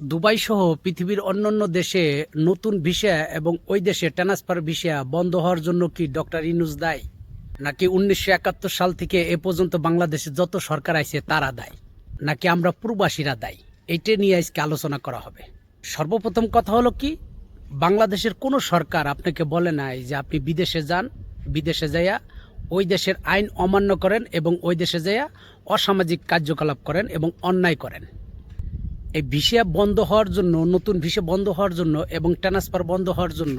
Dubai সহ পৃথিবীর অন্যান্য দেশে নতুন ভিসা এবং ওই দেশে ট্রান্সফার ভিসা বন্ধ হওয়ার জন্য কি ডক্টর ইনুস দায়? নাকি উনিশশো একাত্তর সাল থেকে এ পর্যন্ত বাংলাদেশে যত সরকার আছে তারা দায়ী? নাকি আমরা প্রবাসীরা দায়ী? এইটা নিয়ে আজকে আলোচনা করা হবে। সর্বপ্রথম কথা হলো কি, বাংলাদেশের কোনো সরকার আপনাকে বলে নাই যে আপনি বিদেশে যান, বিদেশে যাইয়া ওই দেশের আইন অমান্য করেন এবং ওই দেশে যাইয়া অসামাজিক কার্যকলাপ করেন এবং অন্যায় করেন। এই ভিসা বন্ধ হওয়ার জন্য, নতুন ভিসা বন্ধ হওয়ার জন্য এবং ট্রান্সফার বন্ধ হওয়ার জন্য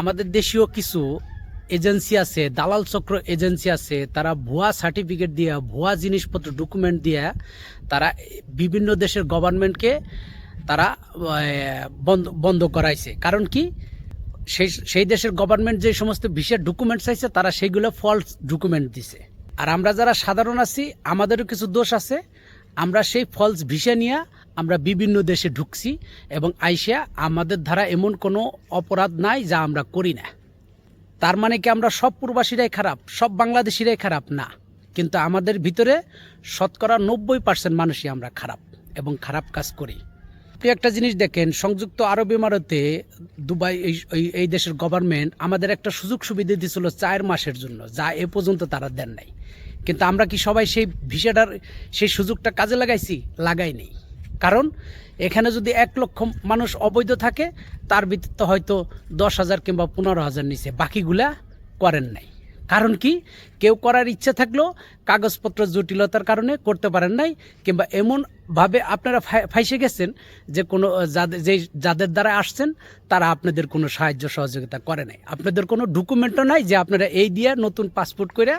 আমাদের দেশীয় কিছু এজেন্সি আছে, দালাল চক্র এজেন্সি আছে, তারা ভুয়া সার্টিফিকেট দিয়ে, ভুয়া জিনিসপত্র ডকুমেন্ট দিয়ে তারা বিভিন্ন দেশের গভর্নমেন্টকে তারা বন্ধ বন্ধ করাইছে। কারণ কি? সেই সেই দেশের গভর্নমেন্ট যে সমস্ত ভিসার ডকুমেন্ট চাইছে, তারা সেইগুলো ফলস ডকুমেন্ট দিছে। আর আমরা যারা সাধারণ আছি, আমাদেরও কিছু দোষ আছে। আমরা সেই ফলস ভিসা নিয়ে আমরা বিভিন্ন দেশে ঢুকছি এবং আইসিয়া আমাদের ধারা এমন কোনো অপরাধ নাই যা আমরা করি না। তার মানে কি আমরা সব প্রবাসীরাই খারাপ, সব বাংলাদেশিরাই খারাপ? না। কিন্তু আমাদের ভিতরে শতকরা নব্বই পার্সেন্ট মানুষই আমরা খারাপ এবং খারাপ কাজ করি। আপনি একটা জিনিস দেখেন, সংযুক্ত আরব ইমারতে দুবাই এই, এই- দেশের গভর্নমেন্ট আমাদের একটা সুযোগ সুবিধা দিয়েছিল চার মাসের জন্য, যা এ পর্যন্ত তারা দেন নাই। কিন্তু আমরা কি সবাই সেই ভিসাটার, সেই সুযোগটা কাজে লাগাইছি? লাগাই নেই। কারণ এখানে যদি এক লক্ষ মানুষ অবৈধ থাকে, তার ভিত্তিতে হয়তো দশ হাজার কিংবা পনেরো হাজার নিচে। বাকিগুলা করেন নাই। কারণ কি? কেউ করার ইচ্ছা থাকলেও কাগজপত্র জটিলতার কারণে করতে পারেন নাই, কিংবা এমনভাবে আপনারা ফাইসে গেছেন যে কোনো যাদের যেই যাদের দ্বারা আসছেন, তারা আপনাদের কোনো সাহায্য সহযোগিতা করে নাই। আপনাদের কোনো ডকুমেন্টও নাই যে আপনারা এই দিয়ে নতুন পাসপোর্ট করে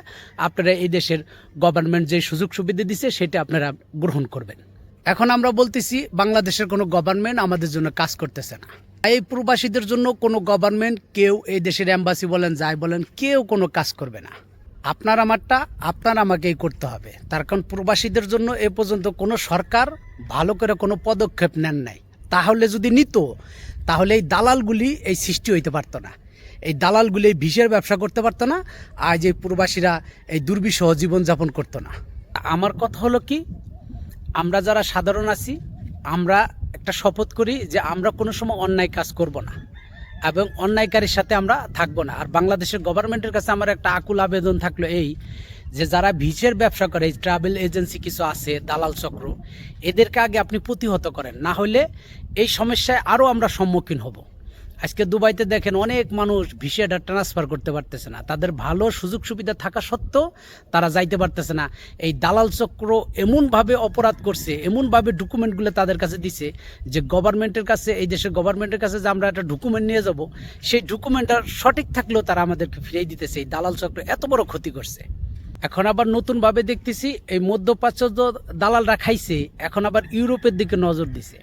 আপনারা এই দেশের গভর্নমেন্ট যে সুযোগ সুবিধা দিছে, সেটা আপনারা গ্রহণ করবেন। এখন আমরা বলতেছি, বাংলাদেশের কোনো গভর্নমেন্ট আমাদের জন্য কাজ করতেছে না। এই প্রবাসীদের জন্য কোনো গভর্নমেন্ট কেউ এই দেশের অ্যাম্বাসি বলেন, যাই বলেন, কেউ কোনো কাজ করবে না। আপনার আমারটা, আপনার আমাকেই করতে হবে। তার কারণ প্রবাসীদের জন্য এ পর্যন্ত কোনো সরকার ভালো করে কোনো পদক্ষেপ নেন নাই। তাহলে যদি নিত, তাহলে এই দালালগুলি এই সৃষ্টি হইতে পারতো না। এই দালালগুলি এই বিষের ব্যবসা করতে পারতো না, আজ এই প্রবাসীরা এই দুর্বিষহ জীবনযাপন করতো না। আমার কথা হলো কি, আমরা যারা সাধারণ আছি, আমরা একটা শপথ করি যে আমরা কোনো সময় অন্যায় কাজ করব না এবং অন্যায়কারীর সাথে আমরা থাকব না। আর বাংলাদেশের গভর্নমেন্টের কাছে আমার একটা আকুল আবেদন থাকল এই যে যারা ভিসের ব্যবসা করে ট্রাভেল এজেন্সি কিছু আছে, দালাল চক্র, এদেরকে আগে আপনি প্রতিহত করেন। না হলে এই সমস্যায় আরও আমরা সম্মুখীন হব। আজকে দুবাইতে দেখেন অনেক মানুষ ভিসাটা ট্রান্সফার করতে পারতেছে না। তাদের ভালো সুযোগ সুবিধা থাকা সত্ত্বেও তারা যাইতে পারতেছে না। এই দালাল চক্র এমনভাবে অপরাধ করছে, এমনভাবে ডকুমেন্টগুলো তাদের কাছে দিছে যে গভর্নমেন্টের কাছে, এই দেশের গভর্নমেন্টের কাছে যে আমরা একটা ডকুমেন্ট নিয়ে যাব, সেই ডকুমেন্টটা সঠিক থাকলেও তারা আমাদেরকে ফিরিয়ে দিতেছে। এই দালাল চক্র এত বড় ক্ষতি করছে। এখন আবার নতুনভাবে দেখতেছি এই মধ্যপ্রাচ্য দালালরা খাইছে, এখন আবার ইউরোপের দিকে নজর দিছে।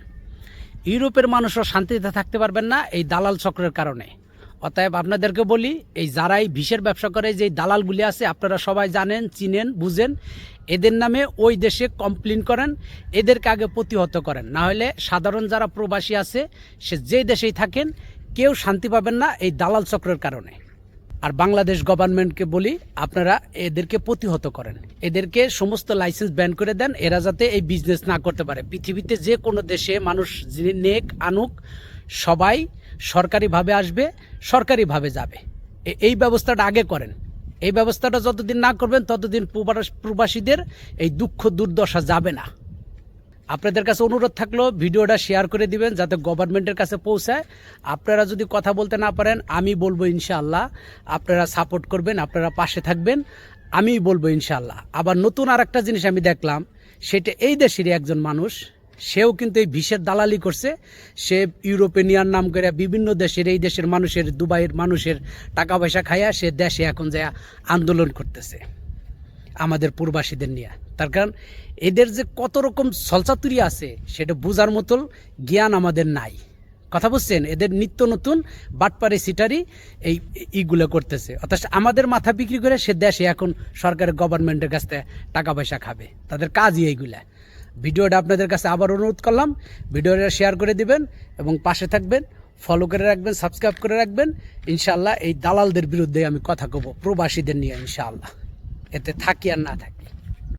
ইউরোপের মানুষও শান্তিতে থাকতে পারবেন না এই দালাল চক্রের কারণে। অতএব আপনাদেরকে বলি, এই যারাই ভিসের ব্যবসা করে, যে দালালগুলি আছে, আপনারা সবাই জানেন, চিনেন, বুঝেন, এদের নামে ওই দেশে কমপ্লেন করেন, এদেরকে আগে প্রতিহত করেন। না হলে সাধারণ যারা প্রবাসী আছে, সে যে দেশেই থাকেন, কেউ শান্তি পাবেন না এই দালাল চক্রের কারণে। আর বাংলাদেশ গভর্নমেন্টকে বলি, আপনারা এদেরকে প্রতিহত করেন। এদেরকে সমস্ত লাইসেন্স ব্যান করে দেন, এরা যাতে এই বিজনেস না করতে পারে। পৃথিবীতে যে কোনো দেশে মানুষ যিনি নেক আনুক, সবাই সরকারিভাবে আসবে, সরকারিভাবে যাবে। এই ব্যবস্থাটা আগে করেন। এই ব্যবস্থাটা যতদিন না করবেন, ততদিন প্রবাসীদের এই দুঃখ দুর্দশা যাবে না। আপনাদের কাছে অনুরোধ থাকল, ভিডিওটা শেয়ার করে দিবেন যাতে গভর্নমেন্টের কাছে পৌঁছায়। আপনারা যদি কথা বলতে না পারেন, আমি বলব ইনশাআল্লাহ। আপনারা সাপোর্ট করবেন, আপনারা পাশে থাকবেন আমি বলব ইনশাআল্লাহ। আবার নতুন আর একটা জিনিস আমি দেখলাম, সেটা এই দেশেরই একজন মানুষ, সেও কিন্তু এই ভিসের দালালি করছে। সে ইউরোপেনিয়ার নাম করে বিভিন্ন দেশের, এই দেশের মানুষের, দুবাইয়ের মানুষের টাকা পয়সা খাইয়া সে দেশে এখন যায় আন্দোলন করতেছে। আমাদের পূর্বাসীদের নিয়ে। তার কারণ এদের যে কত রকম সলচাতুরি আছে, সেটা বোঝার মতো জ্ঞান আমাদের নাই। কথা বুঝছেন? এদের নিত্য নতুন বাটপারে সিটারি এই ইগুলো করতেছে। অর্থাৎ আমাদের মাথা বিক্রি করে সে দেশে এখন সরকারের গভর্নমেন্টের কাছ থেকে টাকা পয়সা খাবে। তাদের কাজই এইগুলা। ভিডিওটা আপনাদের কাছে আবার অনুরোধ করলাম। ভিডিওটা শেয়ার করে দিবেন এবং পাশে থাকবেন ফলো করে রাখবেন সাবস্ক্রাইব করে রাখবেন। ইনশাল্লাহ এই দালালদের বিরুদ্ধে আমি কথা কব, প্রবাসীদের নিয়ে ইনশাআল্লাহ। এতে থাকি আর না থাকি।